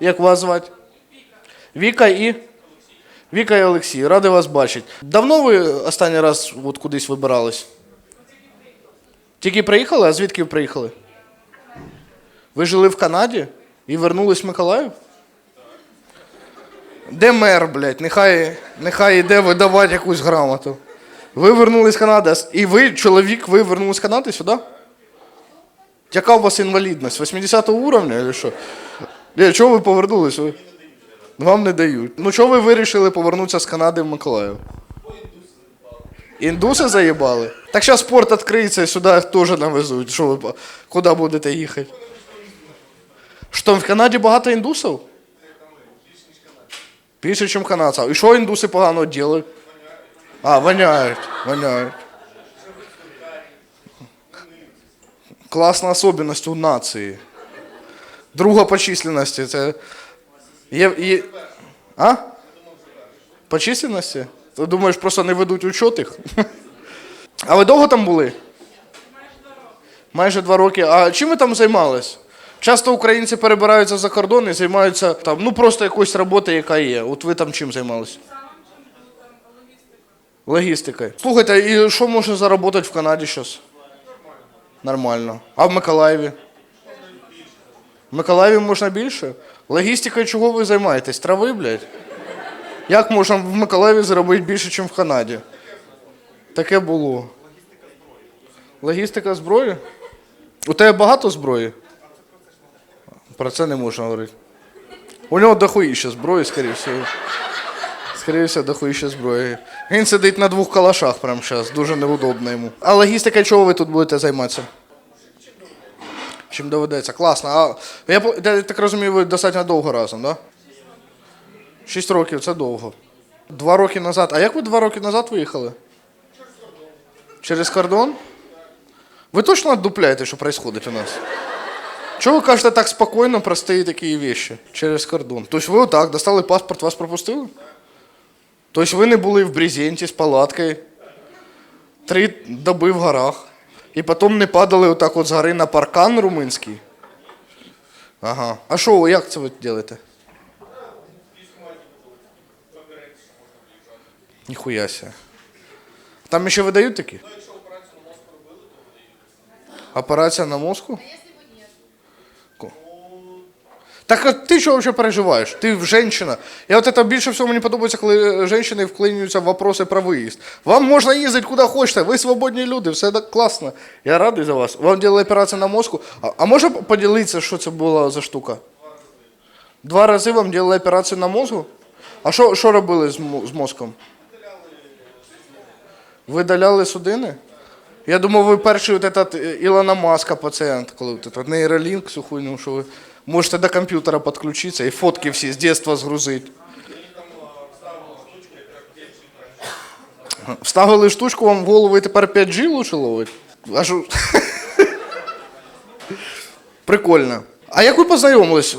Як вас звати? Віка і. Віка і Олексій, радий вас бачити. Давно ви останній раз от кудись вибирались? Тільки приїхали, а звідки приїхали? Ви жили в Канаді і вернулись в Миколаїв? Де мер, блядь? Нехай, нехай йде видавати якусь грамоту. Ви вернулись з Канади, і ви, чоловік, ви вернулись з Канади сюди? Яка у вас інвалідність? 80-го уровня чи що? Ні, чого ви повернулись? Ви? Вам не дають. Ну чого ви вирішили повернутися з Канади в Миколаїв? Індуси заїбали? Так зараз порт відкриється і сюди теж навезуть. Що ви куди будете їхати? Що, в Канаді багато індусів? Більше, ніж канадців. І що індуси погано роблять? А, воняють, воняють. Класна особливість у нації. Друга по численності. Це. Є, є... А? По численності? Ти думаєш, просто не ведуть учет їх? А ви довго там були? Майже два роки. А чим ви там займались? Часто українці перебираються за кордон і займаються там, ну просто якоюсь роботою, яка є. От ви там чим займалися? Логістикою. Слухайте, і що можна заробити в Канаді зараз? Нормально. А в Миколаєві? В Миколаєві можна більше? Логістикою чого ви займаєтесь? Трави, блядь? Як можна в Миколаєві заробити більше, ніж в Канаді? Таке було. Логістика зброї? У тебе багато зброї? Про це не можна говорити. У нього дохуїще зброї, скоріше всього. Скоріше всього, дохуїще зброї. Він сидить на двох калашах прямо зараз, дуже неудобно йому. А логістика, чого ви тут будете займатися? Чим доведеться? Класно. А я, я так розумію, ви достатньо довго разом, так? Да? Шість років це довго. Два роки назад. А як ви два роки назад виїхали? Через кордон? Ви точно отдупляєте, що відбувається у нас? Чого ви кажете так спокійно, прості такі вещи через кордон? Тобто ви отак достали паспорт, вас пропустили? Тобто ви не були в брезенті з палаткою три доби в горах, і потім не падали отак от з гори на паркан румунський? Ага. А що, як це ви робите? Ніхуя ся. Там ще видають такі? Операція на мозку? Так а ти що взагалі переживаєш? Ти жінка. Я от це більше всього мені подобається, коли жінки вклинюються в вопроси про виїзд. Вам можна їздити куди хочете, ви свободні люди, все так класно. Я радий за вас. Вам робили операцію на мозку. А, а може поділитися, що це була за штука? Два рази вам робили операцію на мозку? А що, що робили з, з мозком? Видаляли судини? Я думав, ви перший от этот е, Ілона Маска пацієнт, коли от этот нейролінк, всю хуйню, що ви можете до комп'ютера підключитися і фотки всі з дитинства згрузити. Вставили штучку вам в голову і тепер 5G лучше ловить? А що? Прикольно. А як ви познайомились?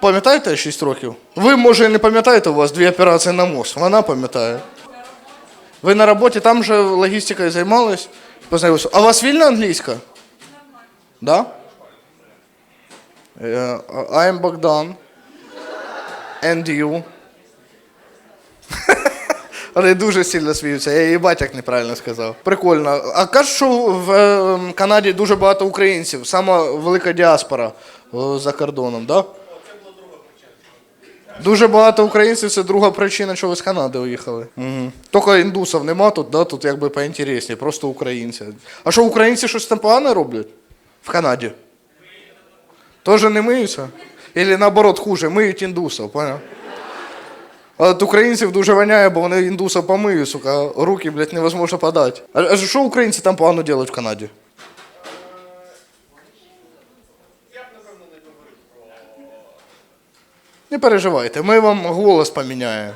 Пам'ятаєте 6 років? Ви, може, не пам'ятаєте, у вас дві операції на мозг. Вона пам'ятає. Ви на роботі там же логістикою займались? Познайомилися. А у вас вільна англійська? Да? Е, I'm Богдан. And you. Вони дуже сильно сміються. Я їбать, як неправильно сказав. Прикольно. А кажуть, що в е, Канаді дуже багато українців, сама велика діаспора е, за кордоном, так? Да? Дуже багато українців це друга причина, чого ви з Канади уїхали. Угу. Тільки індусів нема тут, да? тут якби поінтересніше, просто українці. А що українці щось там погане роблять? В Канаді? Тоже не миються? Или наоборот хуже, миють індусів, поняв? От українців дуже воняє, бо вони індусів помиють, сука, руки, блядь, невозможно подати. А, що українці там погано роблять в Канаді? Не переживайте, ми вам голос поміняємо.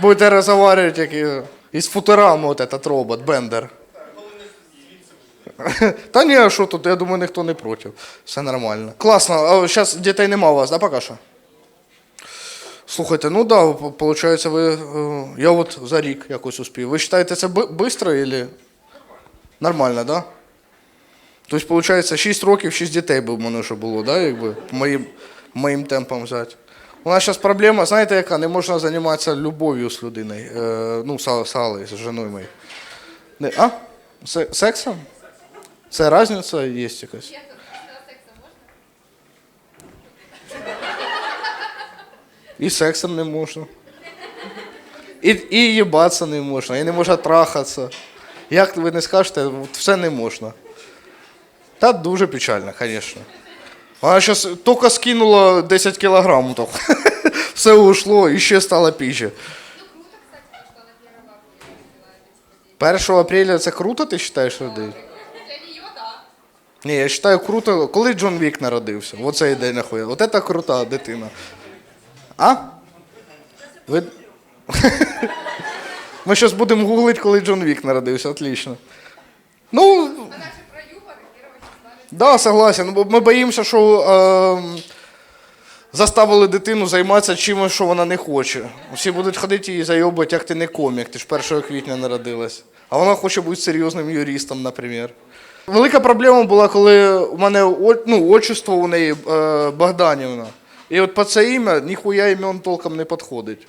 Будете розмовляти, як із футурами от этот робот, Бендер. Та ні, а що тут, я думаю, ніхто не проти. Все нормально. Класно, а зараз дітей нема у вас, да, поки що? Слухайте, ну да, виходить, ви. е, Я от за рік якось успів. Ви вважаєте це швидко или нормально, да? Тобто, виходить, 6 років, 6 дітей би в мене вже було, да, якби, моїм, моїм темпом взяти. У нас зараз проблема, знаєте, яка? Не можна займатися любов'ю з людиною. Е, ну, з Аллою, з жіною моєю. А? Сексом? Це різниця є якась? І сексом не можна. І, і їбатися не можна, і не можна трахатися. Як ви не скажете, все не можна. Та дуже печально, звісно. Вона зараз тільки скинула 10 кілограмів. Все ушло і ще стало піже. Ну, круто, кстати, то, что 1 апреля 1 апреля це круто, ти вважаєш, людей? Ні, я вважаю круто, коли Джон Вік народився. Оцей день нахуя. От це крута дитина. А? Ви... Ми зараз будемо гуглити, коли Джон Вік народився, отлично. Ну, Она же про юмор, и 1 числа родилась. да, согласен. Ми боїмося, що е, заставили дитину займатися чимось, що вона не хоче. Всі будуть ходити і зайобувати, як ти не комік, ти ж 1 квітня народилась. А вона хоче бути серйозним юристом, наприклад. Велика проблема була, коли у мене ну, отчество у неї е, Богданівна. І от по це ім'я ніхуя імен толком не підходить.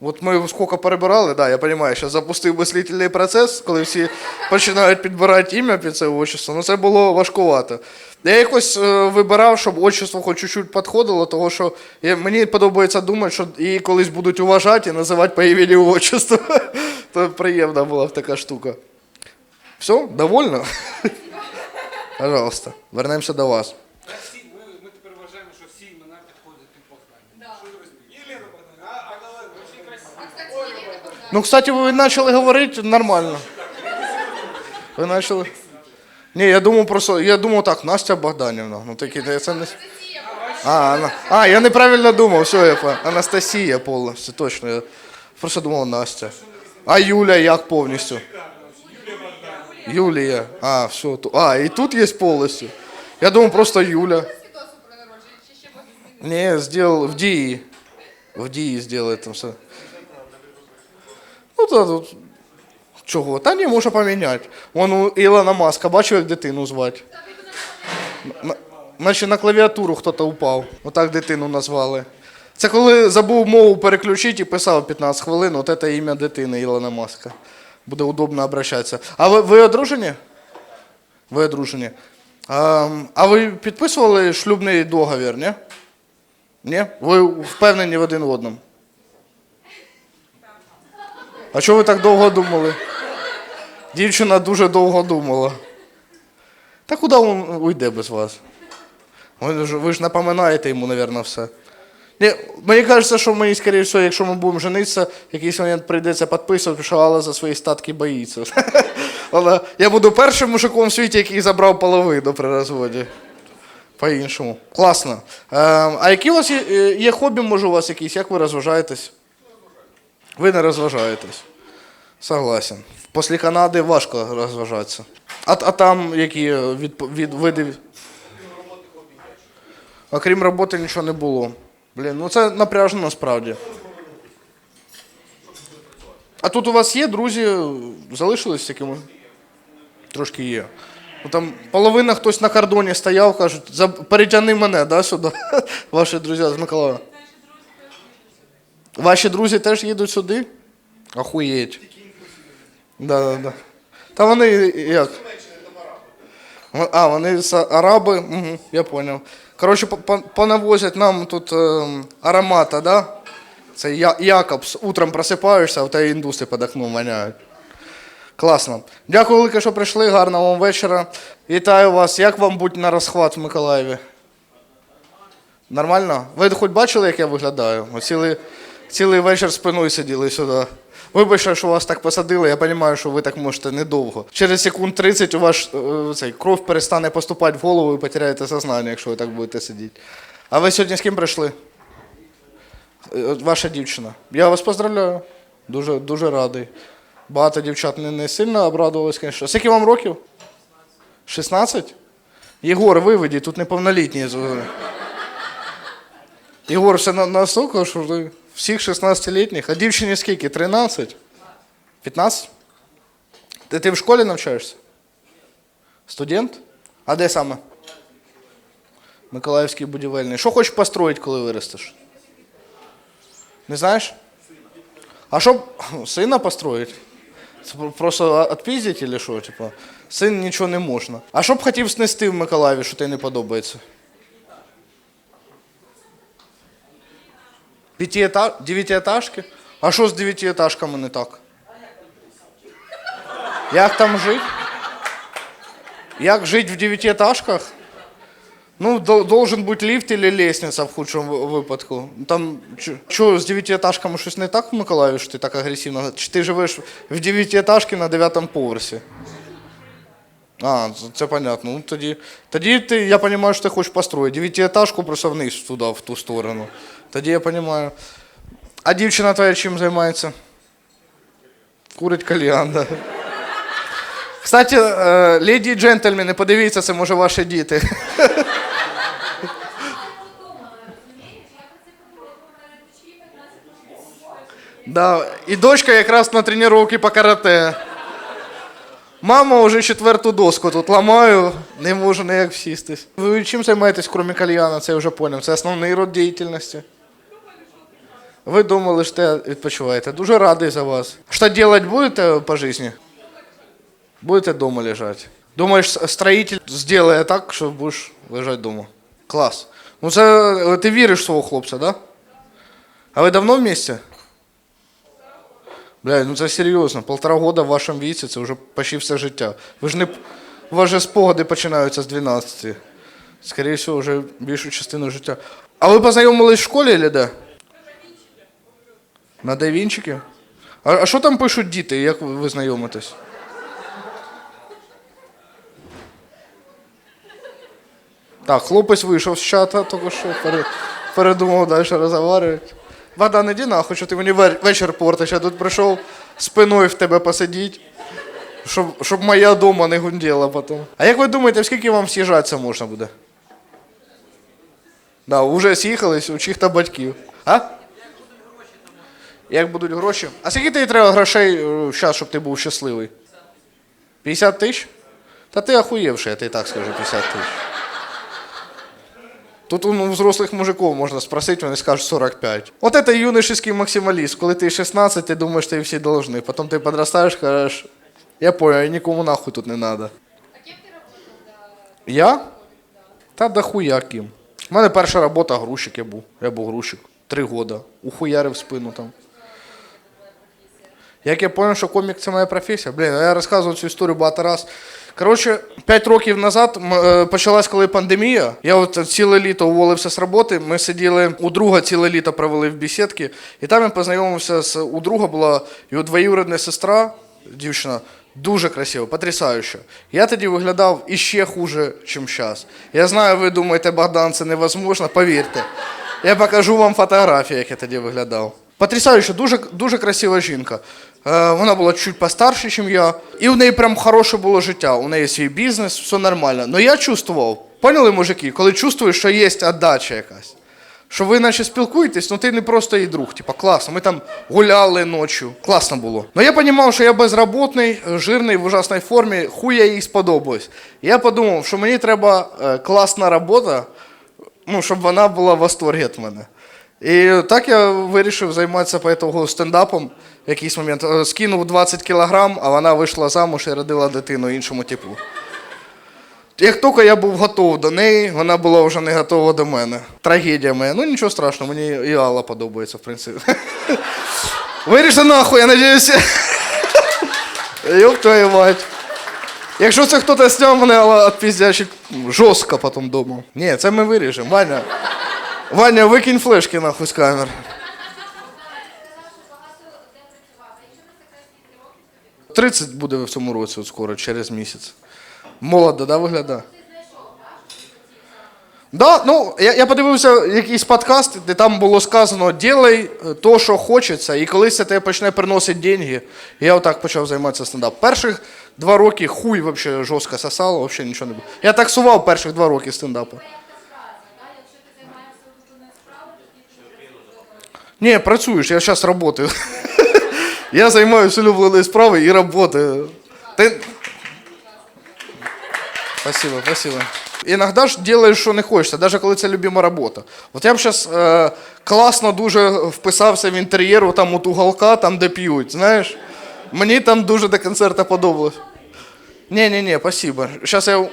От ми скільки перебирали, да, я розумію, що запустив мислительний процес, коли всі починають підбирати ім'я під це отчество, ну це було важкувато. Я якось е, вибирав, щоб отчество хоч чуть-чуть підходило, тому що я, мені подобається думати, що її колись будуть уважати і називати по імені отчество. То приємна була така штука. Все, довольно? Пожалуйста, вернемося до вас. Ми, тепер вважаємо, що всі імена підходять під. Що ви розумієте? Єлена. Ну, кстати, ви почали говорити нормально. Ви почали. Ні, я думав просто, я думав так, Настя Богданівна. Ну такі, це не. Анастасия А, Анна. а, я неправильно думав, все, я по... Анастасія повністю, точно. Я просто думав Настя. А Юля як повністю? Юлія. А, все. ту- А, і тут є повністю. Я думав просто Юля. Не, сделал в дії. В дії сделай там все. Ну, то тут. Чого? Та ні, може поміняти. Вон у Ілона Маска, бачив, як дитину звати. На- Наче на клавіатуру хтось упав. Отак дитину назвали. Це коли забув мову переключити і писав 15 хвилин, от це ім'я дитини Ілона Маска. Буде удобно обращатися. А ви, ви одружені? Ви одружені. А, а ви підписували шлюбний договір, ні? Ні? Ви впевнені в один в одному? А чого ви так довго думали? Дівчина дуже довго думала. Та куди він уйде без вас? Ви ж, ви напоминаєте йому, мабуть, все. Ні, мені кажеться, що ми, скоріше всього, якщо ми будемо женитися, якийсь момент прийдеться підписувати, що Алла за свої статки боїться. Вона, я буду першим мужиком в світі, який забрав половину при розводі. По-іншому. Класно. Е, а які у вас є, е, є хобі, може, у вас якісь? Як ви розважаєтесь? Ви не розважаєтесь. Согласен. Після Канади важко розважатися. А, а там які від, від, види? Окрім роботи нічого не було. Блін, ну це напряжно насправді. А тут у вас є друзі, залишились з якими? Трошки є. Ну, там половина хтось на кордоні стояв, кажуть, «За- перетягни мене, да, сюди. Ваші друзі з Миколаєва. Ваші друзі теж їдуть сюди? Охуєть. Да, да, да. Та вони як? А, вони араби, угу, я понял. Коротше, по- по- понавозять нам тут э, аромата, да? Це Я- Якобс. Утром просипаєшся, а в тебе індуси під окном воняють. Класно. Дякую велике, що прийшли. Гарного вам вечора. Вітаю вас. Як вам бути на розхват в Миколаєві? Нормально? Ви хоч бачили, як я виглядаю? Ми Цілий, вечір спиною сиділи сюди. Вибачте, що вас так посадили, я розумію, що ви так можете недовго. Через секунд 30 у вас е, цей, кров перестане поступати в голову і потеряєте сознання, якщо ви так будете сидіти. А ви сьогодні з ким прийшли? Е, Ваша дівчина. Я вас поздравляю. Дуже, дуже радий. Багато дівчат не, не сильно обрадувались, звісно. Скільки вам років? 16? Єгор, виведіть, тут неповнолітні. Єгор, все на, настільки, що ви всіх 16-літніх, а дівчині скільки? 13? 15? Ти, ти в школі навчаєшся? Студент? А де саме? Миколаївський будівельний. Що хочеш построїти, коли виростеш? Не знаєш? А що сина построїть? Це просто відпіздять чи що? Типа, син нічого не можна. А що б хотів снести в Миколаєві, що тобі не подобається? П'ятиета... Дев'ятиэтажки? А що з дев'ятиэтажками не так? Як там жити? Як жити в дев'ятиэтажках? Ну, дол- должен бути ліфт или лестниця в худшому ви- випадку. Там що з дев'ятиэтажками щось не так в Миколаєві, що ти так агресивно? Чи ти живеш в дев'ятиэтажці на дев'ятому поверсі? А, це- понятно. Ну, тоді, тоді ти, я розумію, що ти хочеш построїти. Дев'ятиэтажку просто вниз туди, в ту сторону. Тоді я розумію. А дівчина твоя чим займається? Курить кальян, да. Кстати, е, леді і джентльмени, подивіться, це може ваші діти. Да, і дочка якраз на тренування по карате. Мама вже четверту доску тут ламаю, не можу ніяк всістись. Ви чим займаєтесь, крім кальяна, це я вже поняв. Це основний род діяльності. Ви думали, що те відпочиваєте. Дуже радий за вас. Що робити будете по житті? Будете дома лежати. Думаєш, с- строитель зробить так, що будеш лежати вдома. Клас. Ну це е, ти віриш в свого хлопця, да? А ви давно вместе? Бля, ну це серйозно. Полтора года в вашому віці це вже почти все життя. Ви ж не. У вас же спогади починаються з 12. Скоріше всього, вже більшу частину життя. А ви познайомились в школі чи де? На Давінчики? А, а що там пишуть діти, як ви знайомитесь? Так, хлопець вийшов з чата, тільки що передумав далі розговорювати. Богдан, іди нахуй, що ти мені вечір портиш, я тут прийшов спиною в тебе посидіти, щоб, щоб моя дома не гунділа потім. А як ви думаєте, скільки вам з'їжджатися можна буде? Да, вже з'їхались у чиїх-то батьків. А? Як будуть гроші? А скільки тобі треба грошей зараз, щоб ти був щасливий? 50 тисяч? Та ти охуєвший, я тобі так скажу, 50 тисяч. Тут у взрослих мужиков можна спросити, вони скажуть 45. Вот это юношеский максималист. Коли ти 16, ти думаєш, ти всі должны. Потім ти подростаєш, кажеш, я понял, нікому нахуй тут не надо. А кем ты работал до... Я? Та да хуя ким. У мене перша робота грузчик я був. Я був грузчик. Три года. Ухуярив спину там. Як я зрозумів, що комік це моя професія. Блін, я розказував цю історію багато разів. Коротше, 5 років назад е, почалась коли пандемія. Я от ціле літо уволився з роботи. Ми сиділи у друга ціле літо провели в бесідки. І там я познайомився з у друга була його двоюрідна сестра, дівчина. Дуже красиво, потрясающе. Я тоді виглядав іще хуже, ніж зараз. Я знаю, ви думаєте, Богдан, це невозможно, повірте. Я покажу вам фотографії, як я тоді виглядав. Потрясающе, дуже, дуже красива жінка. Е, вона була чуть постарше, ніж я. І в неї прям хороше було життя. У неї свій бізнес, все нормально. Но я чувствував, поняли, мужики, коли чувствуєш, що є віддача якась. Що ви наче спілкуєтесь, ну ти не просто її друг, типа класно. Ми там гуляли ночі, класно було. Ну я розумів, що я безробітний, жирний, в ужасній формі, хуй я їй сподобаюсь. Я подумав, що мені треба е, класна робота, ну, щоб вона була в восторгі від мене. І так я вирішив займатися по того стендапом якийсь момент. Е, Скинув 20 кілограм, а вона вийшла замуж і родила дитину іншому типу. Як тільки я був готов до неї, вона була вже не готова до мене. Трагедія моя. Ну нічого страшного, мені і Алла подобається, в принципі. Виріши нахуй, я надіюся. Йоп твою мать. Якщо це хтось зняв, мене Алла відпіздячить жорстко потім вдома. Ні, це ми виріжемо. Ваня. Ваня, викинь флешки нахуй з камер. Сказав, що багато де працював. А якщо не секрет, скільки років тобі? 30 буде в цьому році, от скоро, через місяць. Молодо, да, виглядає? Да, ну, я, я подивився якийсь подкаст, де там було сказано, ділай е, то, що хочеться, і колись це тебе почне приносити деньги. І я отак почав займатися стендап. Перших два роки хуй вообще жорстко сосало, вообще нічого не було. Я таксував перших два роки стендапу. Ні, працюєш, я зараз працюю. Я займаюся улюбленою справою і працюю. Ти... Спасибо, спасибо. Іноді ж робиш, що не хочеться, навіть коли це любима робота. От я б зараз е, класно дуже вписався в інтер'єр там от уголка, там де п'ють, знаєш. Мені там дуже до концерту подобалось. Ні, ні, ні, спасибо. Зараз я.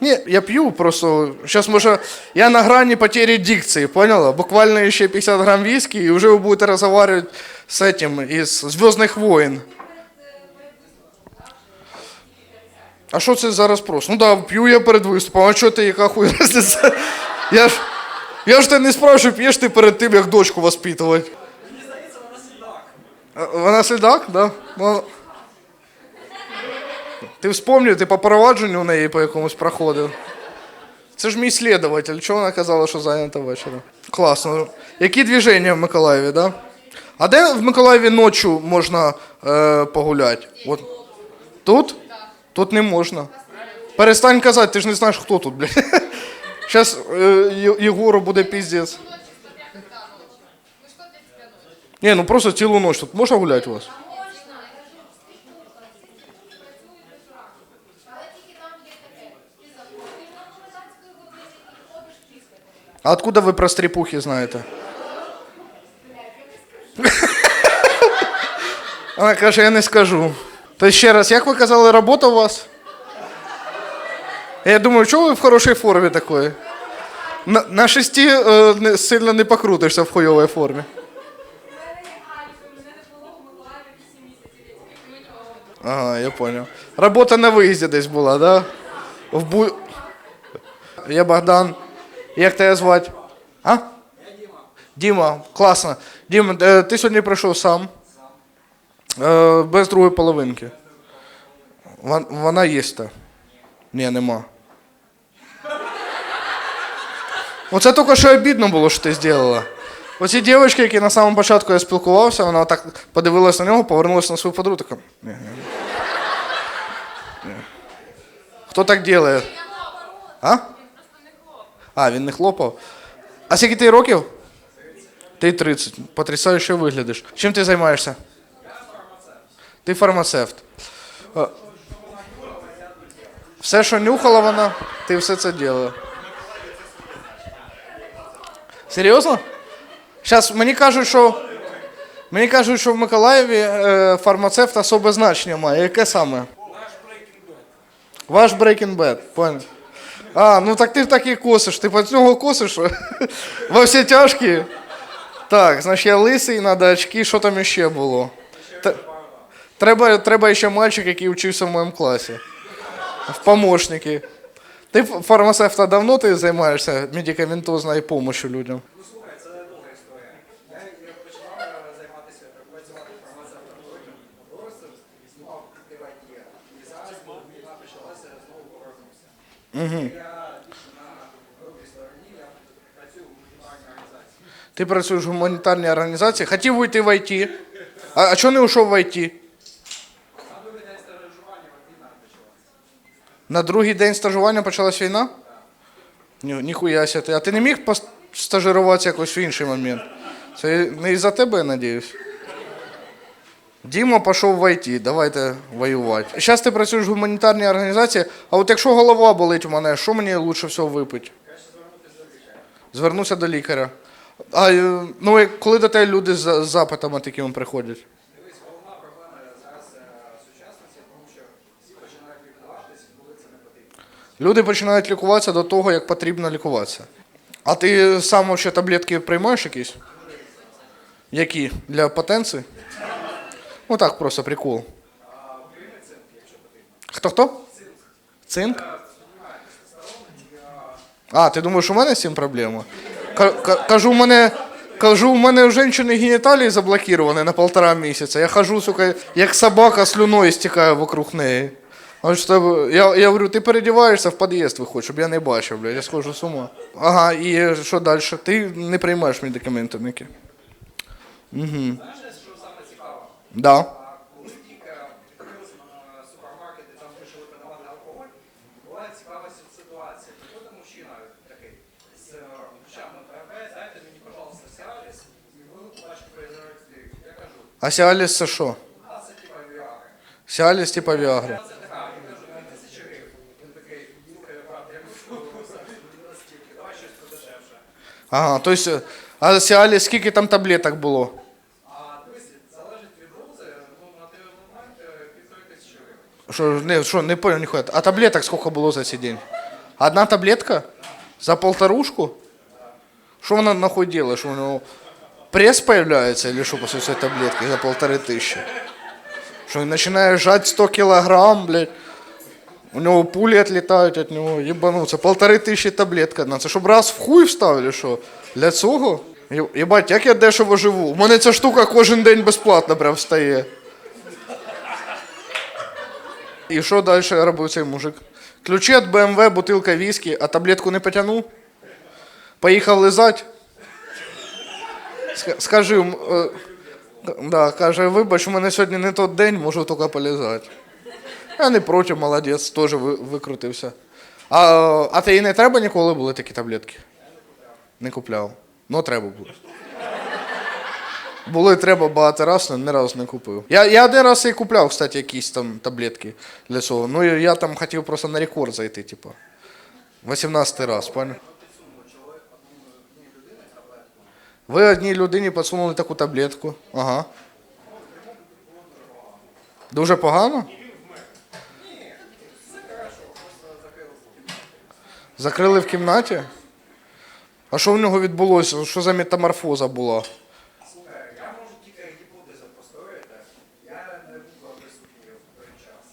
Ні, я п'ю просто. Зараз може. Я на грані потери дикції, поняла? Буквально ще 50 грам виски, і вже ви будете розмовляти з этим, із Зв'язних воїн. А що це зараз просто? Ну да, п'ю я перед виступом, а що ти, яка хуй разниця? Я ж, я ж тебе не спрашиваю, п'єш ти перед тим, як дочку воспитувати. Мені здається, вона слідак. Вона слідак, да? Ну, ти вспомнив, ти по провадженню у неї по якомусь проходив. Це ж мій слідователь. Чого вона казала, що зайнята вечором? Класно. Які движення в Миколаєві, да? А де в Миколаєві ночі можна е, погуляти? От. Тут? Тут не можна. Перестань казати, ти ж не знаєш, хто тут, блядь. Зараз е, Єгору буде піздець. Ні, ну просто цілу ніч тут можна гуляти у вас? А откуда ви про стріпухи знаєте? Вона каже, я не скажу. То ще раз, як ви казали, робота у вас? Я думаю, чого ви в хорошій формі такої? На, на шесті е, не, сильно не покрутишся в хуйовій формі. Ага, я понял. Робота на виїзді десь була, да? В бу... Я Богдан. Як тебе звати? А? Діма. Класно. Діма, е, ти сьогодні прийшов сам. Е, Без другої половинки. Вона є та. Ні, нема. Оце тільки що обідно було, що ти зробила. Оці дівчатки, які на самому початку я спілкувався, вона так подивилась на нього, повернулася на свою подругу, така. Ні, ні. Ні. Хто так робить? А? А, він не хлопав. А скільки ти років? Ти 30. Потрясающе виглядиш. Чим ти займаєшся? Ти фармацевт. Все, що нюхала вона, ти все це робила. Серйозно? Зараз мені кажуть, що. Мені кажуть, що в Миколаєві е, фармацевт особе значення має. Яке саме? Ваш Breaking Bad, понял. А, ну так ти так і косиш. Ти по цього косиш во всі тяжкі. Так, значить я лисий, надо очки, що там іще було? Треба, треба ще мальчик, який вчився в моєму класі. В помощники. Ти фармацевта давно ти займаєшся медикаментозною допомогою людям? Ну слухай, це довга історія. Я, я починав займатися працювати фармацевтом великим дорослим, знімав ТВТ. І зараз, коли війна почалася, я знову повернувся. Я більше на другій стороні, я працюю в гуманітарній організації. Ти працюєш в гуманітарній організації, хотів вийти в ІТ. А, а чого не йшов в ІТ? На другий день стажування почалась війна? Ні, ніхуя ти. А ти не міг постажируватися якось в інший момент? Це не із-за тебе, я надіюсь. Діма пішов в ІТ, давайте воювати. Зараз ти працюєш в гуманітарній організації, а от якщо голова болить у мене, що мені краще всього випити? Звернуся до лікаря. А е, ну, коли до тебе люди з запитами такими приходять? Дивись, головна проблема зараз е, сучасності, тому що всі починають лікуватися, коли це не потрібно. Люди починають лікуватися до того, як потрібно лікуватися. А ти сам ще таблетки приймаєш якісь? Які? Для потенції? Ну так, просто прикол. Хто хто? Цинк? А, ти думаєш, у мене з цим проблема? Ка- ка- Кажу, у мене. Кажу, у мене жінки геніталії заблоковані на полтора місяця. Я хожу, сука, як собака слюною стікаю вокруг неї. А що, я, я говорю, ти передіваєшся в під'їзд виходь, щоб я не бачив, блядь, я схожу з ума. Ага, і що далі? Ти не приймаєш медикаменти ніякі? Да. А сіаліс це що? а типа виагры. Типа ага. То есть, э, а сіаліс сколько там таблеток было? Що, не, що, не понял, ніхуя. А таблеток сколько було за цей день? Одна таблетка? За полторушку? Що вона нахуй делает? Що у нього пресс появляется или что после цієї таблетки за полторы тысячи? Він починає жать 100 килограмм, блядь. У нього пулі отлітають від нього, єбануться. Полтори тисячі таблетка одна. Це щоб раз в хуй вставили, що? Для цього? Єбать, як я дешево живу. У мене ця штука кожен день безплатно прям встає. І що далі робив цей мужик? Ключі від БМВ, бутилка віскі, а таблетку не потягнув? Поїхав лизать? Ска- Скажи, е, да, каже, вибач, у мене сьогодні не той день, можу тільки полізати. Я не проти, молодець, теж ви- викрутився. А, а ти не треба ніколи були такі таблетки? Не купляв. Ну, треба було. Були треба багато раз, але ні разу не купив. Я, я один раз і купляв, кстати, якісь там таблетки для цього. Ну, я там хотів просто на рекорд зайти, типу. 18 раз, понял? Ви одній людині підсунули таку таблетку. Ага. Дуже погано? Закрили в кімнаті? А що в нього відбулося? Що за метаморфоза була? Слухай, я можу тільки гіпотези построїти. Я не був присутній в той час.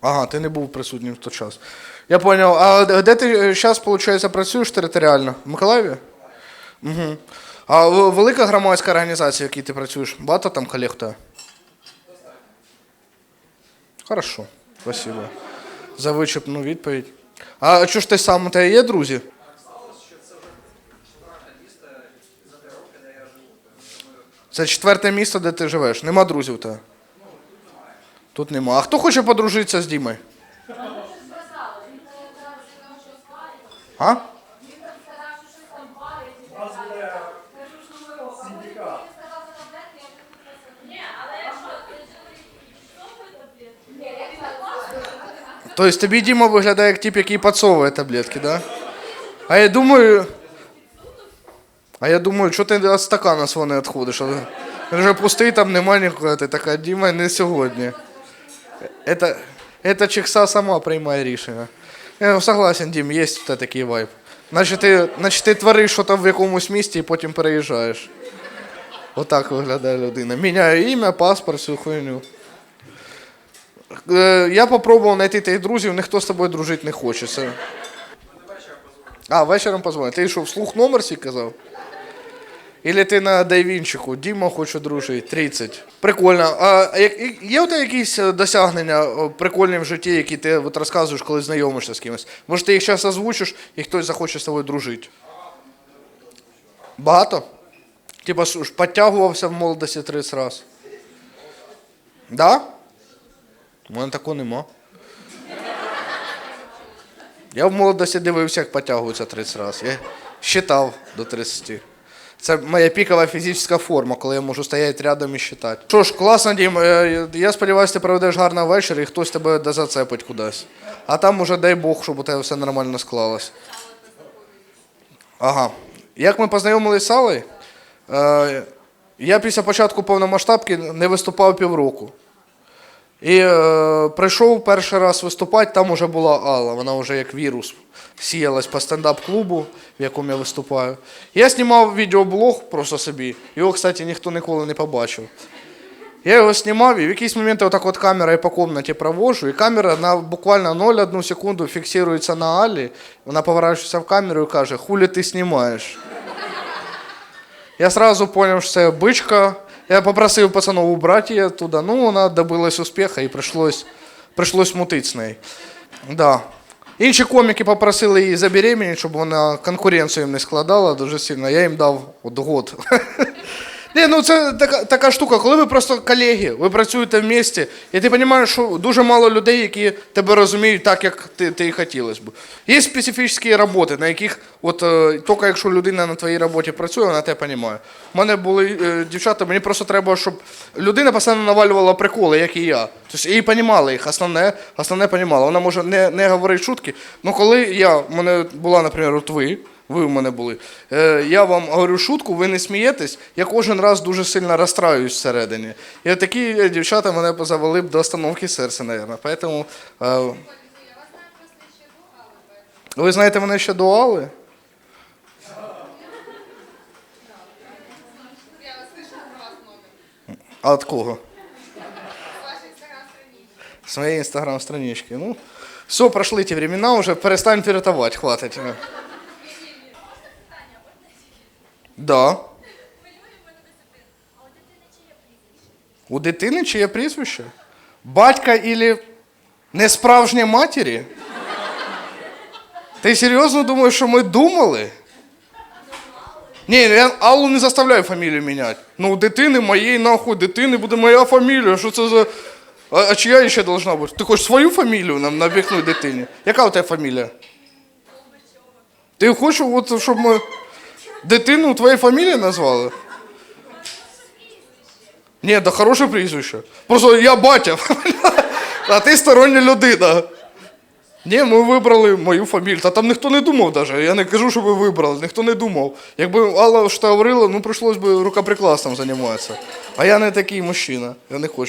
Ага, ти не був присутній в той час. Я зрозумів. А де ти зараз, виходить, працюєш територіально? В Миколаєві? Угу. А велика громадська організація, в якій ти працюєш? Багато там колег тебе? Хорошо, спасибо. За вичерпну відповідь. А чого ж ти сам у тебе є друзі? Це четверте місце, де ти живеш. Нема друзів у тебе? Тут нема. А хто хоче подружитися з Дімою? А? Тобто тобі Діма виглядає як тип, який підсовує таблетки, да? А я думаю. А я думаю, що ти від стакана свого не відходиш? Він вже пустий, там нема нікого. Ти така, Діма, не сьогодні. Это, это чекса сама приймає рішення. Я согласен, Дім, є такий вайб. Значить ти, значить, ти твориш щось в якомусь місті і потім переїжджаєш. Отак виглядає людина. Міняє ім'я, паспорт, всю хуйню. Е, я попробував знайти тих друзів, ніхто з тобою дружити не хоче. Це... А, вечором позвонить. Ти що, вслух номер свій казав? Или ти на Дайвінчику, Діма хоче дружити, 30. Прикольно. А як- є у тебе якісь е, досягнення о, прикольні в житті, які ти от розказуєш, коли знайомишся з кимось? Може, ти їх зараз озвучиш і хтось захоче з тобою дружити? Багато? Типа що ж, підтягувався в молодості 30 раз. Да? У мене такого нема. Я в молодості дивився, як потягуються 30 разів. Я считав до 30. Це моя пікова фізична форма, коли я можу стояти рядом і вважати. Що ж, класно, Дім. е, Я сподіваюся, ти проведеш гарний вечір і хтось тебе дозацепить кудись. А там уже дай Бог, щоб у тебе все нормально склалось. Ага. Як ми познайомилися з Аллою, е, я після початку повномасштабки не виступав півроку. І е, прийшов перший раз виступати, там вже була Алла, вона вже як вірус сіялась по стендап-клубу, в якому я виступаю. Я знімав відеоблог просто собі. Його, кстати, ніхто ніколи не побачив. Я його знімав, і в якийсь момент отак от камерою по кімнаті провожу, і камера на буквально 0,1 секунду фіксується на Аллі, вона поворачується в камеру і каже, хулі ти знімаєш. Я сразу понял, что це бычка. Я попросив пацанов убрать ее оттуда. Ну, вона добилась успіху і пришлось, пришлось мутити з нею. Да. Інші коміки попросили її забеременіти, щоб вона конкуренцію їм не складала дуже сильно. Я їм дав от год. Ні, ну це така, така штука, коли ви просто колеги, ви працюєте в місті, і ти розумієш, що дуже мало людей, які тебе розуміють так, як ти, ти і хотілося б. Є специфічні роботи, на яких, от е, тільки якщо людина на твоїй роботі працює, вона тебе розуміє. У мене були е, дівчата, мені просто треба, щоб людина постійно навалювала приколи, як і я. Тобто і розуміла їх, основне, основне розуміла. Вона може не, не говорити шутки, але коли я, у мене була, наприклад, от ви, Ви в мене були. Е, я вам говорю шутку, ви не смієтесь. Я кожен раз дуже сильно розстраюсь всередині. І такі е, дівчата мене позавели б до остановки серця, мабуть. Поэтому, е, Я вас знаю просто ще до Алли, поэтому. ви знаєте мене ще до Алли? Я вас слышала про вас много. А от кого? С вашей инстаграм-странички. С моей инстаграм-странички. Ну, все, прошли ті времена, уже перестань пірятувати, хватить. Да. У дитини чиє прізвище? Батька ілі несправжнє матері? Ти серйозно думаєш, що ми думали? Ні, я Аллу не заставляю фамілію міняти. Ну, у дитини моєї нахуй дитини буде моя фамілія. Що це за. А, а чия ще должна бути? Ти хочеш свою фамілію нам набігнути дитині? Яка у тебе фамілія? Ти хочеш, от, щоб ми дитину твоєю фамілією назвали? Ні, да хороше прізвище. Просто я батя, а ти стороння людина. Ні, ми вибрали мою фамілію. Та там ніхто не думав навіть. Я не кажу, що ви вибрали, ніхто не думав. Якби Алла що говорила, ну прийшлось би рукоприкладством займатися. А я не такий мужчина. Я не хочу.